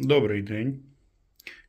Добрий день.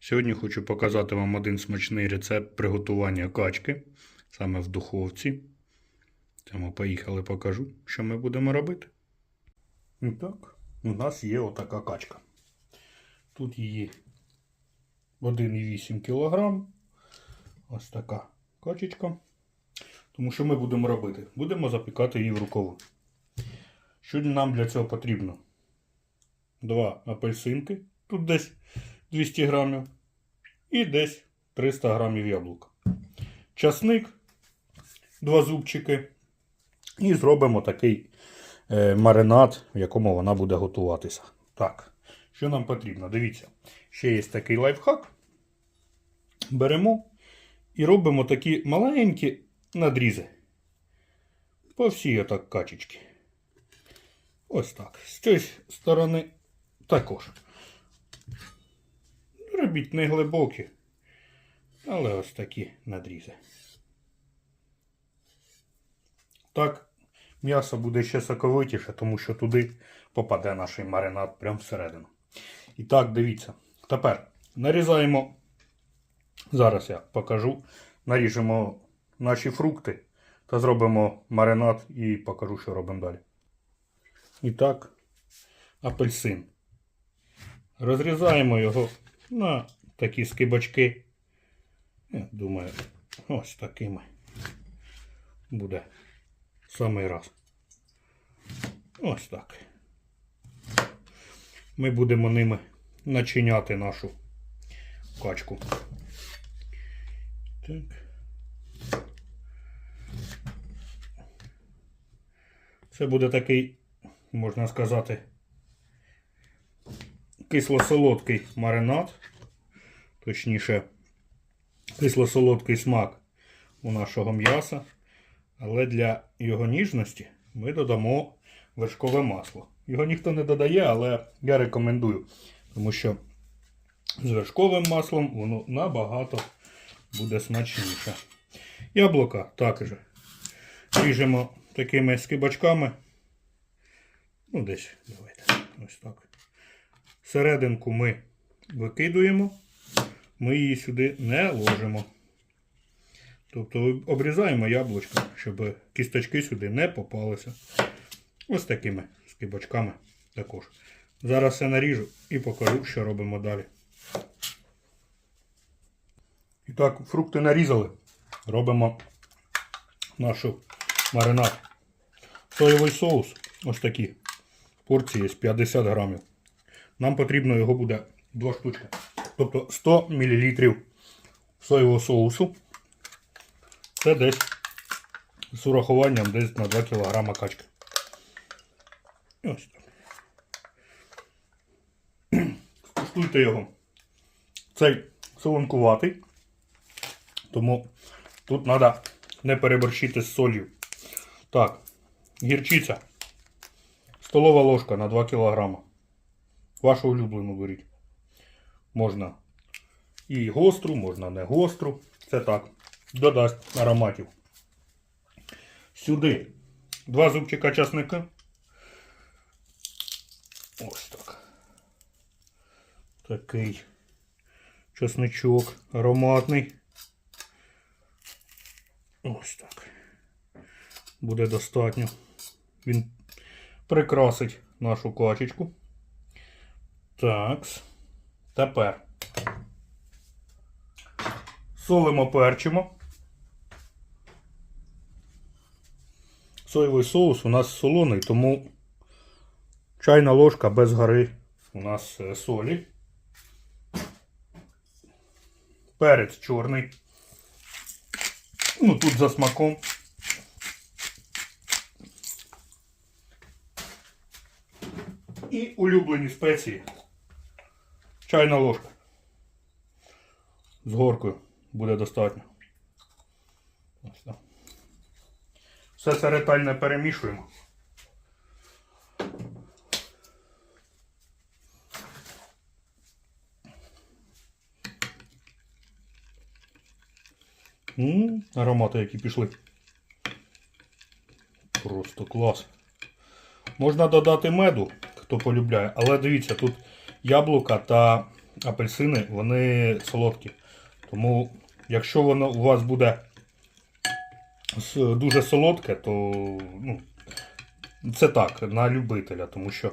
Сьогодні хочу показати вам один смачний рецепт приготування качки саме в духовці. Тому поїхали покажу, що ми будемо робити. І так, у нас є отака качка. Тут її 1,8 кг. Ось така качечка. Тому що ми будемо робити? Будемо запікати її в рукаву. Що нам для цього потрібно? Два апельсинки, тут десь 200 грамів, і десь 300 грамів яблука. Часник, два зубчики. І зробимо такий е, маринад, в якому вона буде готуватися. Так, що нам потрібно? Дивіться, ще є такий лайфхак. Беремо і робимо такі маленькі надрізи. По всій отак качечки. Ось так. З цієї сторони також. Робіть не глибокі, але ось такі надрізи. Так, м'ясо буде ще соковитіше, тому що туди попаде наш маринад прямо всередину. І так, дивіться. Тепер нарізаємо. Зараз я покажу. Наріжемо наші фрукти та зробимо маринад і покажу, що робимо далі. І так, апельсин. Розрізаємо його на такі скибочки. Я думаю, ось такими буде самий раз. Ось так. Ми будемо ними начиняти нашу качку. Так. Це буде такий, можна сказати, кисло-солодкий маринад, точніше, кисло-солодкий смак у нашого м'яса. Але для його ніжності ми додамо вершкове масло. Його ніхто не додає, але я рекомендую, тому що з вершковим маслом воно набагато буде смачніше. Яблука також ріжемо такими скибочками. Ну, десь, давайте, ось так. Серединку ми викидуємо, ми її сюди не ложимо. Тобто обрізаємо яблучко, щоб кісточки сюди не попалися. Ось такими скибочками також. Зараз все наріжу і покажу, що робимо далі. І так, фрукти нарізали. Робимо нашу маринад. Соєвий соус, ось такі порції з 50 грамів. Нам потрібно його буде 2 штучки. Тобто 100 мл соєвого соусу. Це десь з урахуванням десь на 2 кг качки. Ось. Скуштуйте його. Цей солонкуватий. Тому тут треба не переборщити з солью. Так, гірчиця. Столова ложка на 2 кг. Вашу улюблену беріть. Можна і гостру, можна не гостру. Це так. Додасть ароматів. Сюди два зубчика часника. Ось так. Такий часничок ароматний. Ось так. Буде достатньо. Він прикрасить нашу качечку. Так. Тепер солимо перчимо. Соєвий соус у нас солоний, тому чайна ложка без гори у нас е, солі. Перець чорний. Ну, тут за смаком. І улюблені спеції. Чайна ложка. З горкою буде достатньо. Ось так. Все це ретельно перемішуємо. М, Аромати, які пішли. Просто клас. Можна додати меду, хто полюбляє, але дивіться, тут яблука та апельсини вони солодкі. Тому, якщо воно у вас буде дуже солодке, то ну, це так, на любителя, тому що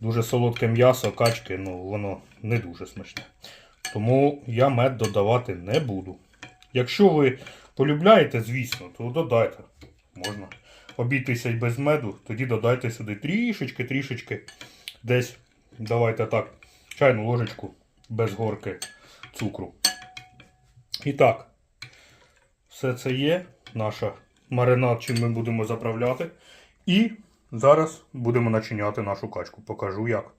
дуже солодке м'ясо, качки, ну, воно не дуже смачне. Тому я мед додавати не буду. Якщо ви полюбляєте, звісно, то додайте. Можна обійтися й без меду, тоді додайте сюди трішечки, трішечки. Десь, давайте так, чайну ложечку без горки цукру. І так, все це є, наша маринад, чим ми будемо заправляти. І зараз будемо начиняти нашу качку. Покажу як.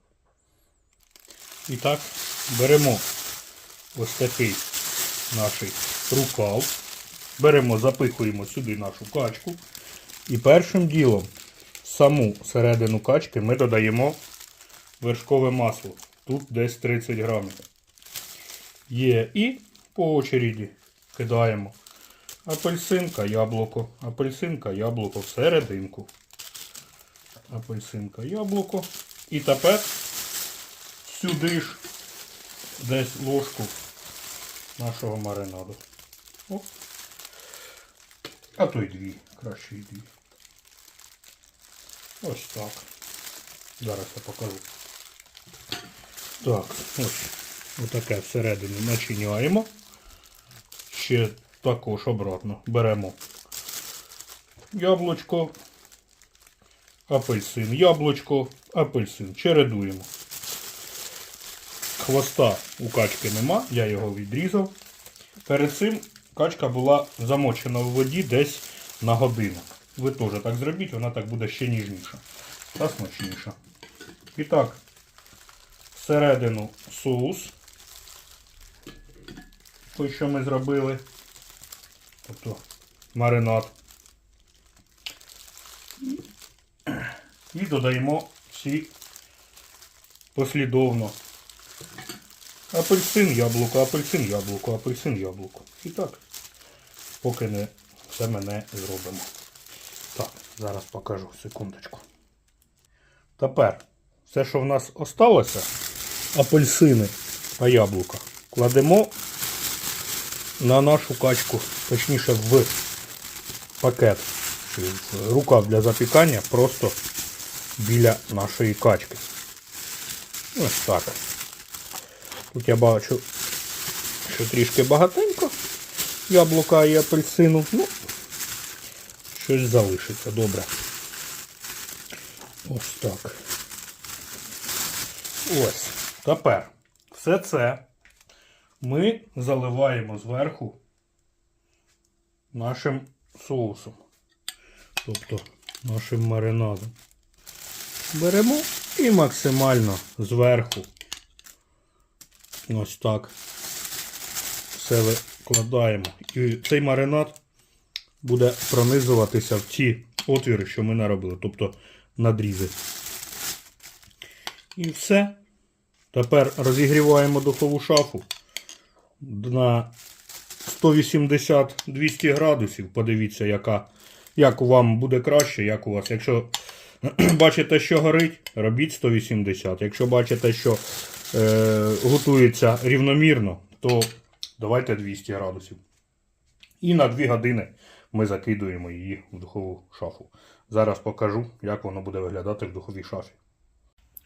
І так, беремо ось такий наш рукав. Беремо, запихуємо сюди нашу качку. І першим ділом саму середину качки ми додаємо вершкове масло. Тут десь 30 грамів. Є і по очереді кидаємо апельсинка, яблуко, апельсинка, яблуко всерединку. Апельсинка, яблуко. І тепер сюди ж десь ложку нашого маринаду. О. А то й дві, краще й дві. Ось так. Зараз я покажу. Так, ось. Отаке всередину начиняємо. Ще також обратно беремо яблучко, апельсин, яблучко, апельсин. Чередуємо. Хвоста у качки нема, я його відрізав. Перед цим качка була замочена в воді десь на годину. Ви теж так зробіть, вона так буде ще ніжніша та смачніша. І так, всередину соус, той, що ми зробили, тобто маринад. І додаємо всі послідовно. Апельсин, яблуко, апельсин, яблуко, апельсин, яблуко. І так, поки не все ми не зробимо. Так, зараз покажу, секундочку. Тепер все, що в нас осталося, апельсини та яблука, кладемо на нашу качку, точніше в пакет, рукав для запікання, просто біля нашої качки. Ось так. Тут я бачу, що трішки багатенько яблука і апельсину. Ну, щось залишиться, добре. Ось так. Ось. Тепер все це ми заливаємо зверху нашим соусом. Тобто нашим маринадом. Беремо і максимально зверху. Ось так. Все викладаємо. І цей маринад буде пронизуватися в ті отвіри, що ми наробили, тобто надрізи. І все. Тепер розігріваємо духову шафу на 180-200 градусів. Подивіться, яка, як вам буде краще, як у вас. Якщо бачите, що горить, робіть 180. Якщо бачите, що е, готується рівномірно, то давайте 200 градусів. І на 2 години ми закидуємо її в духову шафу. Зараз покажу, як воно буде виглядати в духовій шафі.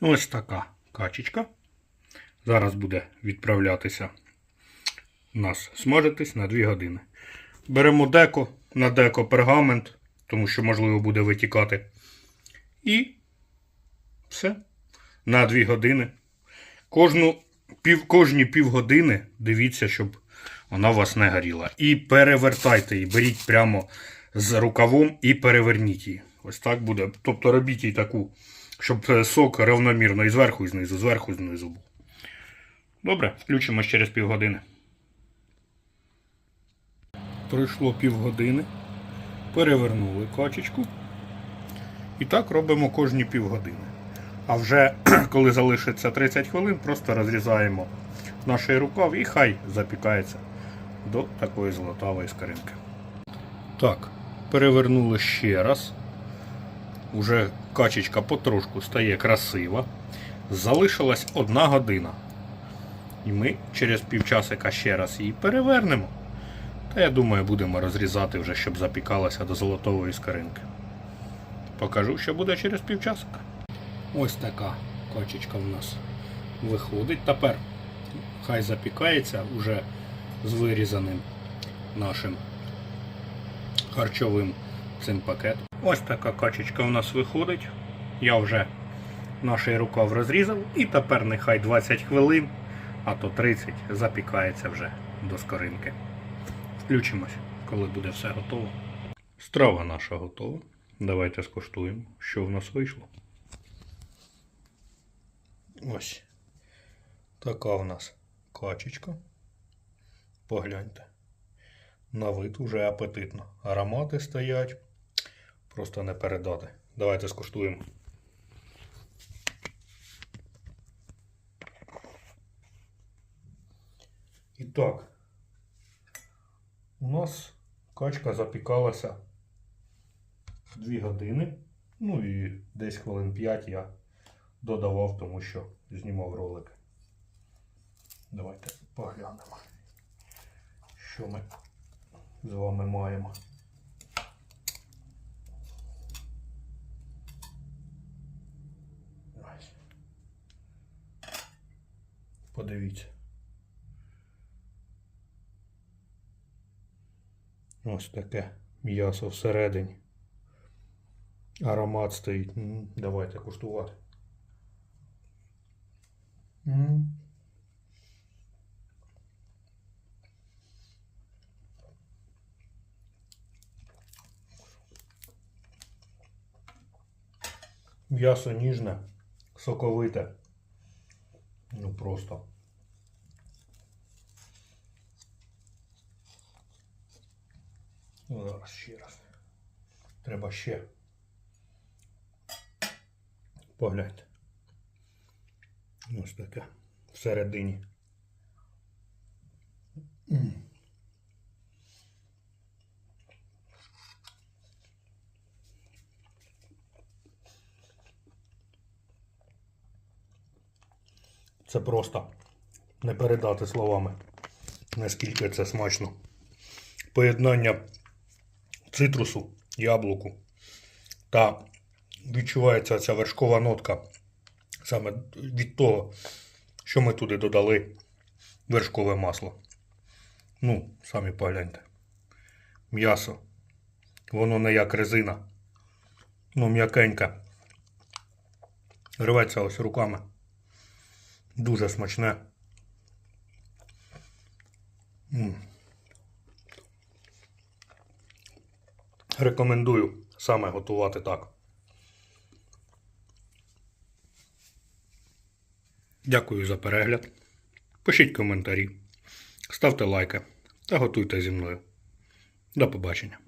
Ось така качечка. Зараз буде відправлятися нас смажитись на 2 години. Беремо деко, на деко пергамент, тому що, можливо, буде витікати. І все. На 2 години. Кожну, пів, кожні півгодини дивіться, щоб вона у вас не горіла. І перевертайте її, беріть прямо з рукавом і переверніть її. Ось так буде. Тобто робіть її таку, щоб е, сок равномірно і зверху, і знизу, зверху і знизу був. Добре, включимо через півгодини. Пройшло півгодини. Перевернули качечку. І так робимо кожні півгодини. А вже коли залишиться 30 хвилин, просто розрізаємо наш рукав і хай запікається до такої золотавої скоринки. Так, перевернули ще раз. Уже качечка потрошку стає красива. залишилась одна година. І ми через півчасика ще раз її перевернемо. Та я думаю, будемо розрізати вже, щоб запікалася до золотової скоринки. Покажу, що буде через півчасика. Ось така качечка в нас виходить. Тепер хай запікається уже з вирізаним нашим харчовим цим пакетом. Ось така качечка у нас виходить. Я вже наш рукав розрізав і тепер нехай 20 хвилин, а то 30 запікається вже до скоринки. Включимось, коли буде все готово. Страва наша готова. Давайте скуштуємо, що в нас вийшло. Ось. Така в нас качечка. Погляньте. На вид уже апетитно. Аромати стоять. Просто не передати. Давайте скуштуємо. І так. У нас качка запікалася 2 години. Ну і десь хвилин 5 я додавав, тому що знімав ролик. Давайте поглянемо, що ми з вами маємо. Подивіться. Ось таке м'ясо всередині. Аромат стоїть. Давайте куштувати. М'ясо ніжне, соковите. Ну просто. Ну, Зараз ще раз. Треба ще. Погляньте. Ось таке. Всередині. Це просто не передати словами, наскільки це смачно. Поєднання цитрусу, яблуку та відчувається ця вершкова нотка саме від того, що ми туди додали вершкове масло. Ну, самі погляньте. М'ясо. Воно не як резина. Ну, м'якеньке. Рветься ось руками. Дуже смачне. Рекомендую саме готувати так. Дякую за перегляд. Пишіть коментарі, ставте лайки та готуйте зі мною. До побачення.